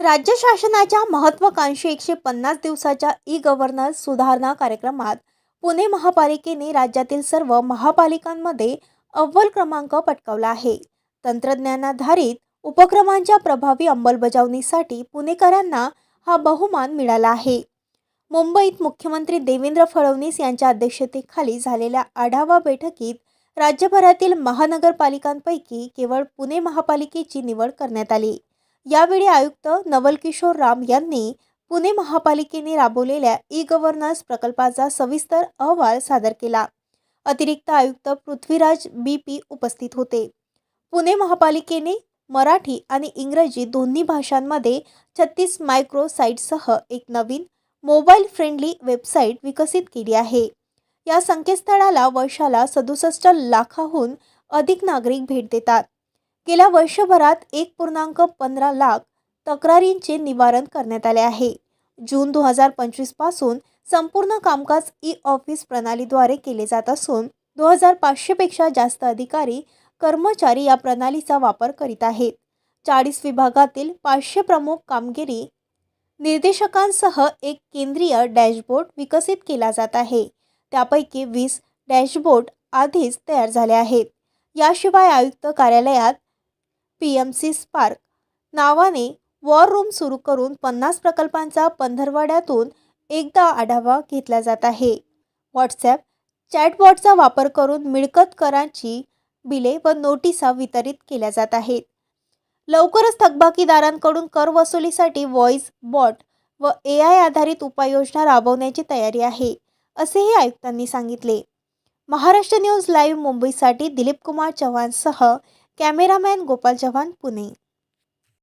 राज्य शासनाच्या महत्त्वाकांक्षी एकशे पन्नास दिवसाच्या ई गव्हर्नन्स सुधारणा कार्यक्रमात पुणे महापालिकेने राज्यातील सर्व महापालिकांमध्ये अव्वल क्रमांक पटकावला आहे. तंत्रज्ञानाधारित उपक्रमांच्या प्रभावी अंमलबजावणीसाठी पुणेकरांना हा बहुमान मिळाला आहे. मुंबईत मुख्यमंत्री देवेंद्र फडणवीस यांच्या अध्यक्षतेखाली झालेल्या आढावा बैठकीत राज्यभरातील महानगरपालिकांपैकी केवळ पुणे महापालिकेची निवड करण्यात आली. यावेळी आयुक्त नवलकिशोर राम यांनी पुणे महापालिकेने राबवलेल्या ई गव्हर्नन्स प्रकल्पाचा सविस्तर अहवाल सादर केला. अतिरिक्त आयुक्त पृथ्वीराज बी पी उपस्थित होते. पुणे महापालिकेने मराठी आणि इंग्रजी दोन्ही भाषांमध्ये छत्तीस मायक्रो साईटसह एक नवीन मोबाईल फ्रेंडली वेबसाईट विकसित केली आहे. या संकेतस्थळाला वर्षाला सदुसष्ट लाखाहून अधिक नागरिक भेट देतात. गेल्या वर्षभरात एक पूर्णांक पंधरा लाख तक्रारींचे निवारण करण्यात आले आहे. जून दोन हजार पंचवीसपासून संपूर्ण कामकाज ई ऑफिस प्रणालीद्वारे केले जात असून दोन हजार पाचशेपेक्षा जास्त अधिकारी कर्मचारी या प्रणालीचा वापर करीत आहेत. चाळीस विभागातील पाचशे प्रमुख कामगिरी निर्देशकांसह एक केंद्रीय डॅशबोर्ड विकसित केला जात आहे. त्यापैकी वीस डॅशबोर्ड आधीच तयार झाले आहेत. याशिवाय आयुक्त कार्यालयात पी एम सी स्पार्क नावाने वॉर रूम सुरू करून पन्नास प्रकल्पांचा पंधरवाड्यातून एकदा आढावा घेतला जात आहे. व्हॉट्सॲप चॅटबॉटचा वापर करून मिळकत करांची बिले व नोटिसा वितरित केल्या जात आहेत. लवकरच थकबाकीदारांकडून कर वसुलीसाठी व्हॉइस बॉट व ए आय आधारित उपाययोजना राबवण्याची तयारी आहे असेही आयुक्तांनी सांगितले. महाराष्ट्र न्यूज लाईव्ह मुंबईसाठी दिलीप कुमार चव्हाणसह कॅमेरामॅन गोपाल चव्हाण पुणे.